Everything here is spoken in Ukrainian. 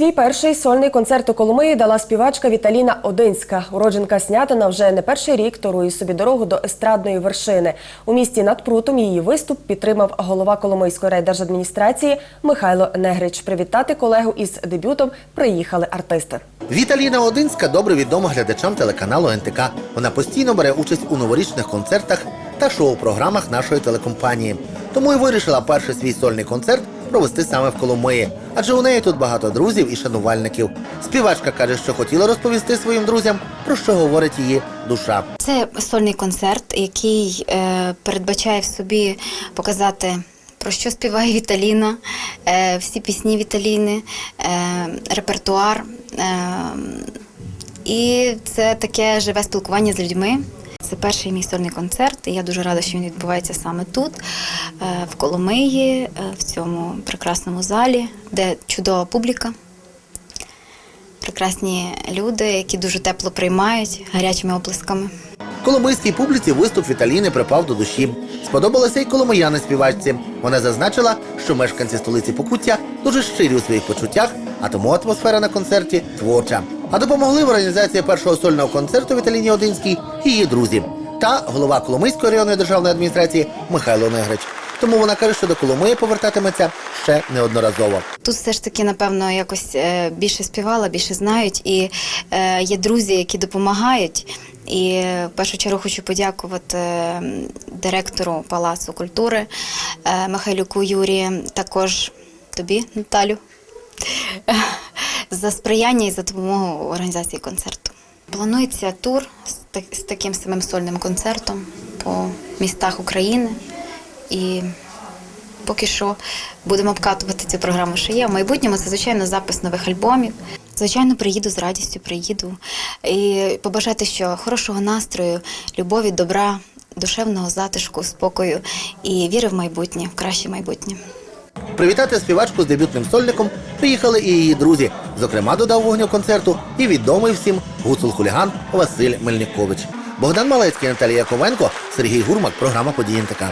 Свій перший сольний концерт у Коломиї дала співачка Віталіна Одинська. Уродженка Снятина вже не перший рік торує собі дорогу до естрадної вершини. У місті над прутом її виступ підтримав голова Коломийської райдержадміністрації Михайло Негрич. Привітати колегу із дебютом приїхали артисти. Віталіна Одинська добре відома глядачам телеканалу НТК. Вона постійно бере участь у новорічних концертах та шоу-програмах нашої телекомпанії. Тому і вирішила перший свій сольний концерт провести саме в Коломиї, адже у неї тут багато друзів і шанувальників. Співачка каже, що хотіла розповісти своїм друзям, про що говорить її душа. Це сольний концерт, який е, передбачає в собі показати. Про що співає Віталіна, е, всі пісні Віталіни, е, репертуар. Е, і це таке живе спілкування з людьми. Це перший мій сольний концерт, і я дуже рада, що він відбувається саме тут, е, в Коломиї, е, в цьому прекрасному залі, де чудова публіка прекрасні люди, які дуже тепло приймають гарячими оплесками. Коломийській публіці виступ Віталіни припав до душі. Сподобалося й коломияни співачці. Вона зазначила, що мешканці столиці Покуття дуже щирі у своїх почуттях, а тому атмосфера на концерті творча. А допомогли в організації першого сольного концерту Віталіні Одинській і її друзі та голова Коломийської районної державної адміністрації Михайло Негрич. Тому вона каже, що до Коломиї повертатиметься ще неодноразово. Тут все ж таки, напевно, якось е, більше співала, більше знають, і е, є друзі, які допомагають. І е, в першу чергу хочу подякувати директору Палацу культури Михайлюку Юрію, також тобі, Наталю, за сприяння і за допомогу організації концерту. Планується тур з, таким самим сольним концертом по містах України. І поки що будемо обкатувати цю програму, що є. В майбутньому це, звичайно, запис нових альбомів. Звичайно, приїду з радістю, приїду і побажати, що хорошого настрою, любові, добра, душевного затишку, спокою і віри в майбутнє, в краще майбутнє. Привітати співачку з дебютним сольником приїхали і її друзі. Зокрема, додав вогню концерту і відомий всім гуцул-хуліган Василь Мельникович. Богдан Малецький, Наталія Ковенко, Сергій Гурмак, програма «Події НТК».